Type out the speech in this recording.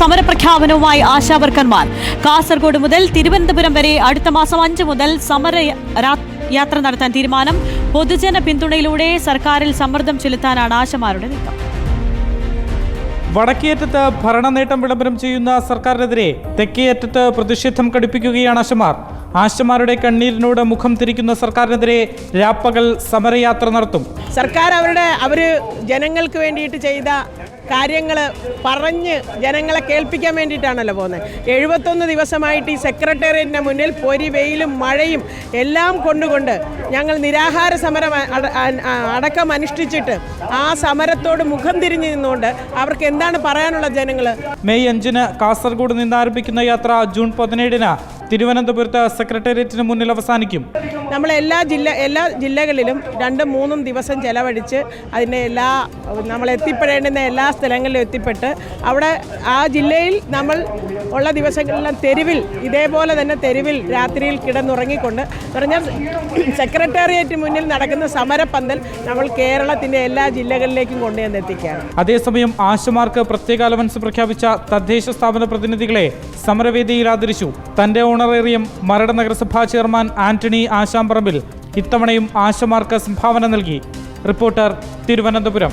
സമരപ്രഖ്യാപനവുമായി ആശാവർക്കന്മാർ കാസർഗോഡ് മുതൽ തിരുവനന്തപുരം വരെ അടുത്ത മാസം അഞ്ച് മുതൽ സമര യാത്ര നടത്താൻ തീരുമാനം. പൊതുജന പിന്തുണയിലൂടെ സർക്കാരിൽ സമ്മർദ്ദം ചെലുത്താനാണ് ആശമാരുടെ നീക്കം. വടക്കേയറ്റത്ത് ഭരണനേട്ടം വിളംബരം ചെയ്യുന്ന സർക്കാരിനെതിരെ തെക്കേയറ്റത്ത് പ്രതിഷേധം കടുപ്പിക്കുകയാണ് ആശമാർ. ആശമാരുടെ കണ്ണീരിനോട് മുഖം തിരിക്കുന്ന സർക്കാരിനെതിരെ രാപ്പകൽ സമരയാത്ര നടത്തും. സർക്കാർ അവരുടെ അവർ ജനങ്ങൾക്ക് വേണ്ടിയിട്ട് ചെയ്ത കാര്യങ്ങൾ പറഞ്ഞ് ജനങ്ങളെ കേൾപ്പിക്കാൻ വേണ്ടിയിട്ടാണല്ലോ പോകുന്നത്. എഴുപത്തൊന്ന് ദിവസമായിട്ട് ഈ സെക്രട്ടേറിയറ്റിന്റെ മുന്നിൽ പൊരി വെയിലും മഴയും എല്ലാം കൊണ്ടുകൊണ്ട് ഞങ്ങൾ നിരാഹാര സമരം അടക്കം അനുഷ്ഠിച്ചിട്ട് ആ സമരത്തോട് മുഖം തിരിഞ്ഞു നിന്നുകൊണ്ട് അവർക്ക് എന്താണ് പറയാനുള്ള ജനങ്ങൾ മെയ് അഞ്ചിന് കാസർഗോഡ് നിന്ന് ആരംഭിക്കുന്ന യാത്ര ജൂൺ പതിനേഴിന് തിരുവനന്തപുരത്ത് സെക്രട്ടേറിയറ്റിന് മുന്നിൽ അവസാനിക്കും. നമ്മൾ എല്ലാ ജില്ല എല്ലാ ജില്ലകളിലും രണ്ടും മൂന്നും ദിവസം ചെലവഴിച്ച് അതിന്റെ എല്ലാ നമ്മൾ എത്തിപ്പെടേണ്ടുന്ന എല്ലാ സ്ഥലങ്ങളിലും എത്തിപ്പെട്ട് അവിടെ ആ ജില്ലയിൽ നമ്മൾ ഉള്ള ദിവസങ്ങളിലെല്ലാം തെരുവിൽ ഇതേപോലെ തന്നെ തെരുവിൽ രാത്രിയിൽ കിടന്നുറങ്ങിക്കൊണ്ട് പറഞ്ഞാൽ സെക്രട്ടേറിയറ്റ് മുന്നിൽ നടക്കുന്ന സമരപ്പന്തൽ നമ്മൾ കേരളത്തിന്റെ എല്ലാ ജില്ലകളിലേക്കും കൊണ്ടുവന്ന് എത്തിക്കുകയാണ്. അതേസമയം ആശമാർക്ക് പ്രത്യേക അലവൻസ് പ്രഖ്യാപിച്ച തദ്ദേശ സ്ഥാപന പ്രതിനിധികളെ സമരവേദിയിൽ ആദരിച്ചു. തന്റെ ഓണറേറിയം മരട നഗരസഭാ ചെയർമാൻ ആന്റണി ആശാമ്പറമ്പിൽ ഇത്തവണയും ആശമാർക്ക് സംഭാവന നൽകി. റിപ്പോർട്ടർ തിരുവനന്തപുരം.